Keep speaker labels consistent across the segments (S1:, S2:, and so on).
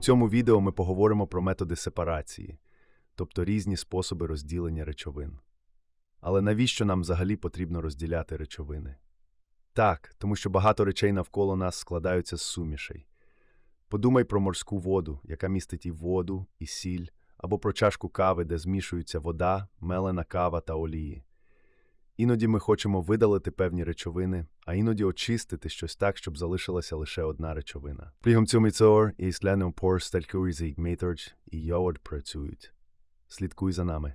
S1: цьому відео ми поговоримо про методи сепарації, тобто різні способи розділення речовин. Але навіщо нам взагалі потрібно розділяти речовини? Так, тому що багато речей навколо нас складаються з сумішей. Подумай про морську воду, яка містить і воду, і сіль, або про чашку кави, де змішуються вода, мелена кава та олії. Іноді ми хочемо видалити певні речовини, а іноді очистити щось так, щоб залишилася лише одна речовина. Пригом цьому цього і сленом пор сталькується методж і йод працюють. Слідкуй за нами.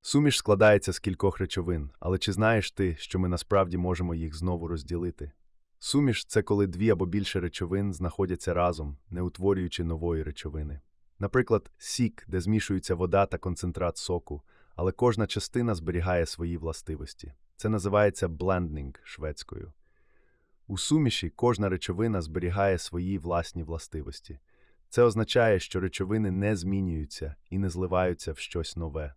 S1: Суміш складається з кількох речовин, але чи знаєш ти, що ми насправді можемо їх знову розділити? Суміш це коли дві або більше речовин знаходяться разом, не утворюючи нової речовини. Наприклад, сік, де змішується вода та концентрат соку, але кожна частина зберігає свої властивості. Це називається бленднінг шведською. У суміші кожна речовина зберігає свої власні властивості. Це означає, що речовини не змінюються і не зливаються в щось нове.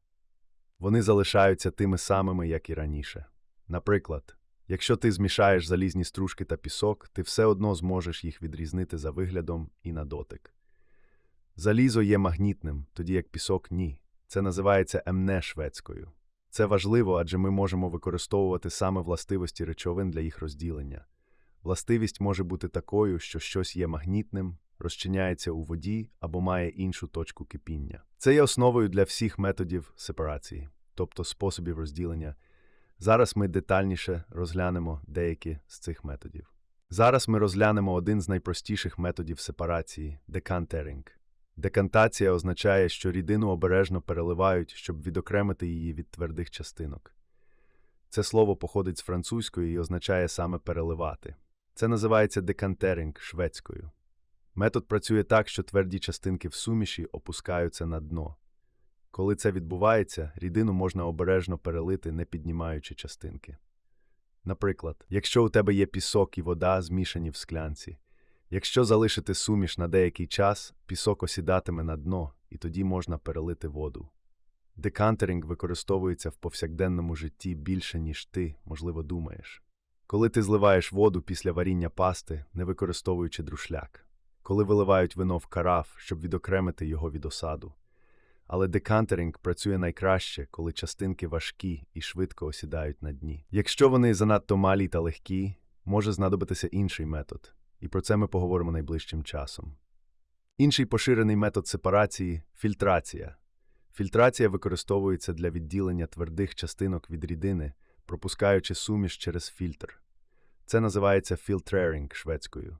S1: Вони залишаються тими самими, як і раніше. Наприклад, якщо ти змішаєш залізні стружки та пісок, ти все одно зможеш їх відрізнити за виглядом і на дотик. Залізо є магнітним, тоді як пісок ні. Це називається емне шведською. Це важливо, адже ми можемо використовувати саме властивості речовин для їх розділення. Властивість може бути такою, що щось є магнітним, розчиняється у воді або має іншу точку кипіння. Це є основою для всіх методів сепарації, тобто способів розділення. Зараз ми детальніше розглянемо деякі з цих методів. Зараз ми розглянемо один з найпростіших методів сепарації декантеринг. Декантація означає, що рідину обережно переливають, щоб відокремити її від твердих частинок. Це слово походить з французької і означає саме переливати. Це називається декантеринг шведською. Метод працює так, що тверді частинки в суміші опускаються на дно. Коли це відбувається, рідину можна обережно перелити, не піднімаючи частинки. Наприклад, якщо у тебе є пісок і вода, змішані в склянці, якщо залишити суміш на деякий час, пісок осідатиме на дно, і тоді можна перелити воду. Декантеринг використовується в повсякденному житті більше, ніж ти, можливо, думаєш. Коли ти зливаєш воду після варіння пасти, не використовуючи друшляк, коли виливають вино в караф, щоб відокремити його від осаду. Але декантеринг працює найкраще, коли частинки важкі і швидко осідають на дні. Якщо вони занадто малі та легкі, може знадобитися інший метод, і про це ми поговоримо найближчим часом. Інший поширений метод сепарації фільтрація. Фільтрація використовується для відділення твердих частинок від рідини, пропускаючи суміш через фільтр. Це називається фільтреринг шведською.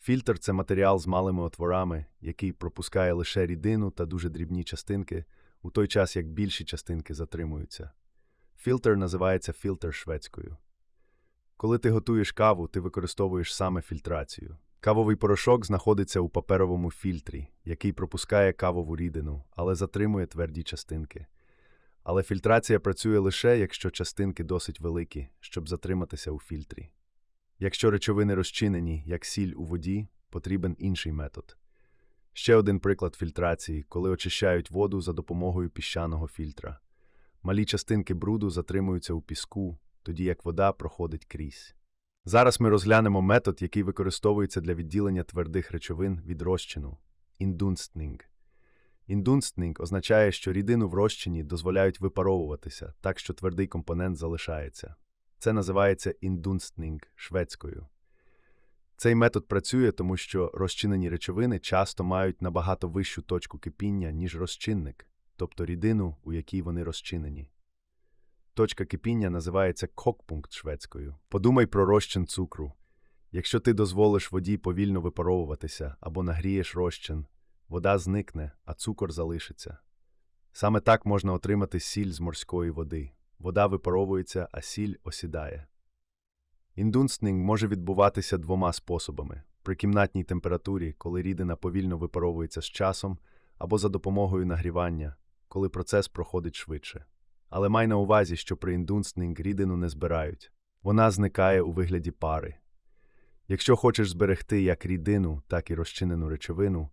S1: Фільтр це матеріал з малими отворами, який пропускає лише рідину та дуже дрібні частинки, у той час як більші частинки затримуються. Фільтр називається фільтр шведською. Коли ти готуєш каву, ти використовуєш саме фільтрацію. Кавовий порошок знаходиться у паперовому фільтрі, який пропускає кавову рідину, але затримує тверді частинки. Але фільтрація працює лише, якщо частинки досить великі, щоб затриматися у фільтрі. Якщо речовини розчинені, як сіль у воді, потрібен інший метод. Ще один приклад фільтрації, коли очищають воду за допомогою піщаного фільтра. Малі частинки бруду затримуються у піску, тоді як вода проходить крізь. Зараз ми розглянемо метод, який використовується для відділення твердих речовин від розчину індунстнінг. Індунстнінг означає, що рідину в розчині дозволяють випаровуватися, так що твердий компонент залишається. Це називається індунстнінг шведською. Цей метод працює, тому що розчинені речовини часто мають набагато вищу точку кипіння, ніж розчинник, тобто рідину, у якій вони розчинені. Точка кипіння називається кокпункт шведською. Подумай про розчин цукру. Якщо ти дозволиш воді повільно випаровуватися або нагрієш розчин, вода зникне, а цукор залишиться. Саме так можна отримати сіль з морської води. Вода випаровується, а сіль осідає. Індунстнінг може відбуватися двома способами: при кімнатній температурі, коли рідина повільно випаровується з часом, або за допомогою нагрівання, коли процес проходить швидше. Але май на увазі, що при індунстнінг рідину не збирають, вона зникає у вигляді пари. Якщо хочеш зберегти як рідину, так і розчинену речовину,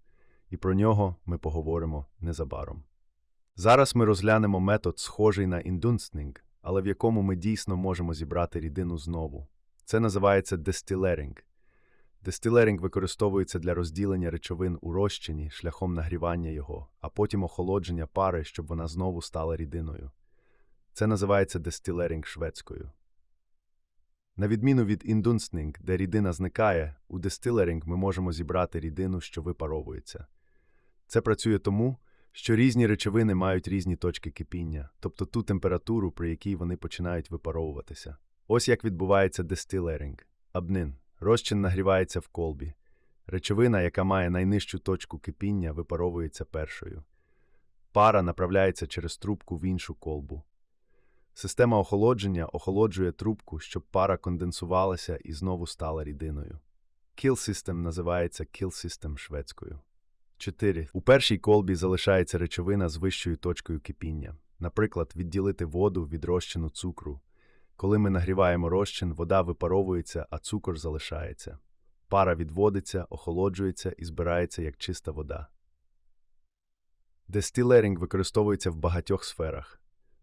S1: і про нього ми поговоримо незабаром. Зараз ми розглянемо метод, схожий на індунстнінг, але в якому ми дійсно можемо зібрати рідину знову. Це називається дестилеринг. Дестилеринг використовується для розділення речовин у розчині шляхом нагрівання його, а потім охолодження пари, щоб вона знову стала рідиною. Це називається дестилеринг шведською. На відміну від індунстнінг, де рідина зникає, у дестилеринг ми можемо зібрати рідину, що випаровується. Це працює тому, що різні речовини мають різні точки кипіння, тобто ту температуру, при якій вони починають випаровуватися. Ось як відбувається дестилеринг. Абнин. Розчин нагрівається в колбі. Речовина, яка має найнижчу точку кипіння, випаровується першою. Пара направляється через трубку в іншу колбу. Система охолодження охолоджує трубку, щоб пара конденсувалася і знову стала рідиною. Kill System називається Kill System шведською. 4. У першій колбі залишається речовина з вищою точкою кипіння. Наприклад, відділити воду від розчину цукру. Коли ми нагріваємо розчин, вода випаровується, а цукор залишається. Пара відводиться, охолоджується і збирається як чиста вода. Дестилеринг використовується в багатьох сферах.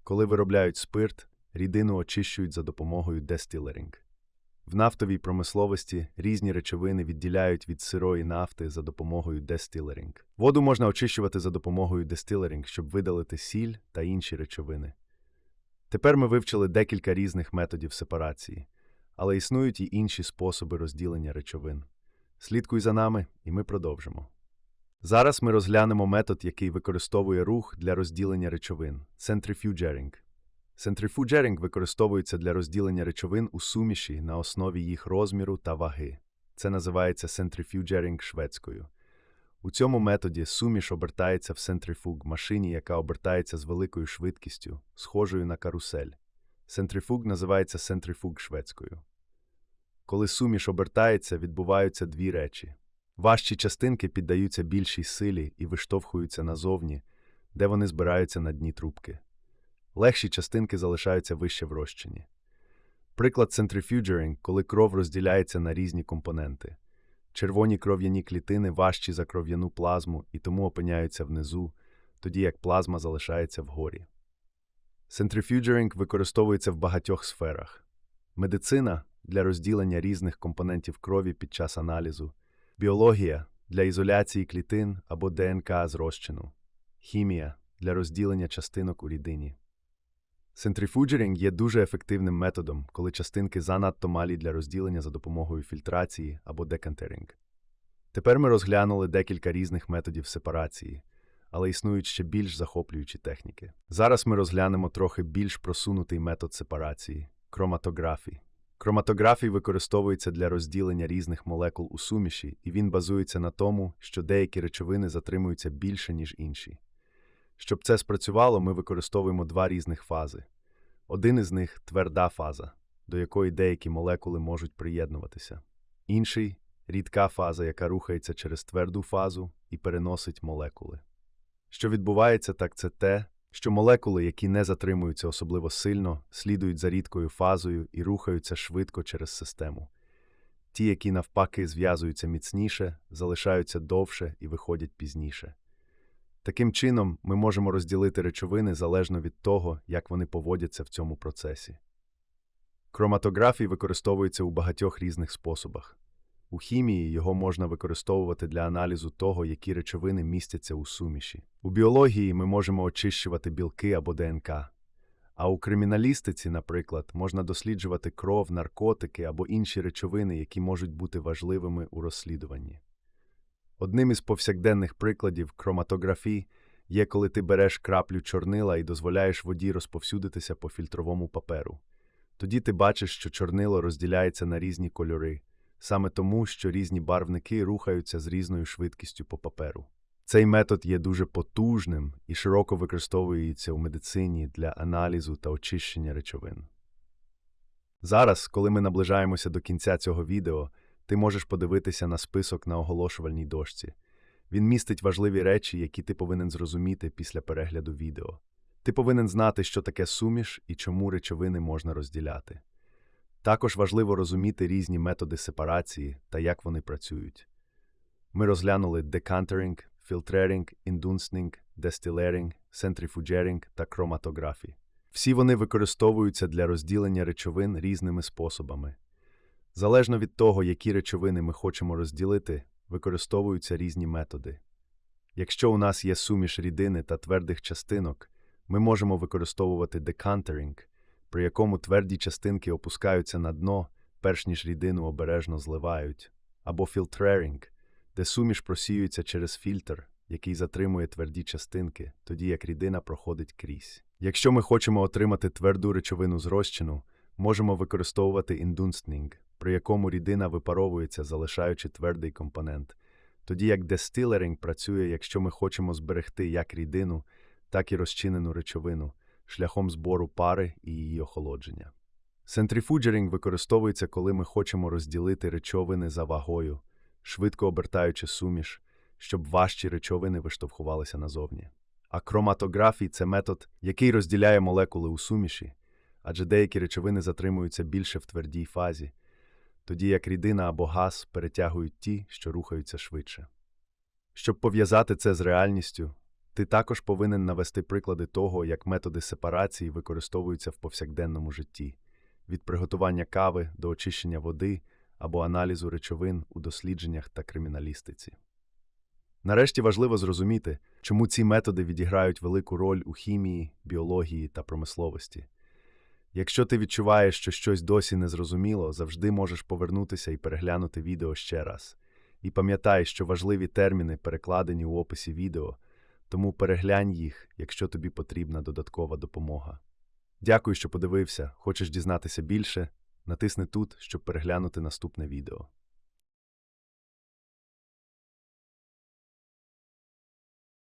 S1: Коли виробляють спирт, рідину очищують за допомогою дестилеринг. В нафтовій промисловості різні речовини відділяють від сирої нафти за допомогою дестилеринг. Воду можна очищувати за допомогою дестилеринг, щоб видалити сіль та інші речовини. Тепер ми вивчили декілька різних методів сепарації, але існують і інші способи розділення речовин. Слідкуй за нами, і ми продовжимо. Зараз ми розглянемо метод, який використовує рух для розділення речовин центрифюджерінг. Центрифуджерінг використовується для розділення речовин у суміші на основі їх розміру та ваги. Це називається центрифюджерінг шведською. У цьому методі суміш обертається в центрифуг машині, яка обертається з великою швидкістю, схожою на карусель. Центрифуг називається центрифуг шведською. Коли суміш обертається, відбуваються дві речі. Важчі частинки піддаються більшій силі і виштовхуються назовні, де вони збираються на дні трубки. Легші частинки залишаються вище в розчині. Приклад центрифюджерінг, коли кров розділяється на різні компоненти. Червоні кров'яні клітини важчі за кров'яну плазму і тому опиняються внизу, тоді як плазма залишається вгорі. Центрифюджерінг використовується в багатьох сферах: медицина для розділення різних компонентів крові під час аналізу, біологія для ізоляції клітин або ДНК з хімія для розділення частинок у рідині. Центрифуджерінг є дуже ефективним методом, коли частинки занадто малі для розділення за допомогою фільтрації або декантеринг. Тепер ми розглянули декілька різних методів сепарації, але існують ще більш захоплюючі техніки. Зараз ми розглянемо трохи більш просунутий метод сепарації кроматографії. Кроматографій використовується для розділення різних молекул у суміші, і він базується на тому, що деякі речовини затримуються більше, ніж інші. Щоб це спрацювало, ми використовуємо два різних фази. Один із них тверда фаза, до якої деякі молекули можуть приєднуватися. Інший рідка фаза, яка рухається через тверду фазу і переносить молекули. Що відбувається, так це те, що молекули, які не затримуються особливо сильно, слідують за рідкою фазою і рухаються швидко через систему. Ті, які навпаки зв'язуються міцніше, залишаються довше і виходять пізніше. Таким чином, ми можемо розділити речовини залежно від того, як вони поводяться в цьому процесі. Кроматографій використовується у багатьох різних способах. У хімії його можна використовувати для аналізу того, які речовини містяться у суміші. У біології ми можемо очищувати білки або ДНК. А у криміналістиці, наприклад, можна досліджувати кров, наркотики або інші речовини, які можуть бути важливими у розслідуванні. Одним із повсякденних прикладів кроматографії є, коли ти береш краплю чорнила і дозволяєш воді розповсюдитися по фільтровому паперу. Тоді ти бачиш, що чорнило розділяється на різні кольори, саме тому, що різні барвники рухаються з різною швидкістю по паперу. Цей метод є дуже потужним і широко використовується у медицині для аналізу та очищення речовин. Зараз, коли ми наближаємося до кінця цього відео, ти можеш подивитися на список на оголошувальній дошці. Він містить важливі речі, які ти повинен зрозуміти після перегляду відео. Ти повинен знати, що таке суміш і чому речовини можна розділяти. Також важливо розуміти різні методи сепарації та як вони працюють. Ми розглянули декантеринг, фільтреринг, індунстнінг, дестилеринг, центрифуджеринг та кроматографі. Всі вони використовуються для розділення речовин різними способами. Залежно від того, які речовини ми хочемо розділити, використовуються різні методи. Якщо у нас є суміш рідини та твердих частинок, ми можемо використовувати декантеринг, при якому тверді частинки опускаються на дно, перш ніж рідину обережно зливають, або фільтреринг, де суміш просіюється через фільтр, який затримує тверді частинки, тоді як рідина проходить крізь. Якщо ми хочемо отримати тверду речовину з розчину, можемо використовувати індунстнінг, при якому рідина випаровується, залишаючи твердий компонент, тоді як дестилеринг працює, якщо ми хочемо зберегти як рідину, так і розчинену речовину шляхом збору пари і її охолодження. Центрифуджеринг використовується, коли ми хочемо розділити речовини за вагою, швидко обертаючи суміш, щоб важчі речовини виштовхувалися назовні. А кроматографій це метод, який розділяє молекули у суміші, адже деякі речовини затримуються більше в твердій фазі, тоді як рідина або газ перетягують ті, що рухаються швидше. Щоб пов'язати це з реальністю, ти також повинен навести приклади того, як методи сепарації використовуються в повсякденному житті від приготування кави до очищення води або аналізу речовин у дослідженнях та криміналістиці. Нарешті важливо зрозуміти, чому ці методи відіграють велику роль у хімії, біології та промисловості. Якщо ти відчуваєш, що щось досі не зрозуміло, завжди можеш повернутися і переглянути відео ще раз. І пам'ятай, що важливі терміни перекладені у описі відео, тому переглянь їх, якщо тобі потрібна додаткова допомога. Дякую, що подивився. Хочеш дізнатися більше? Натисни тут, щоб переглянути наступне відео.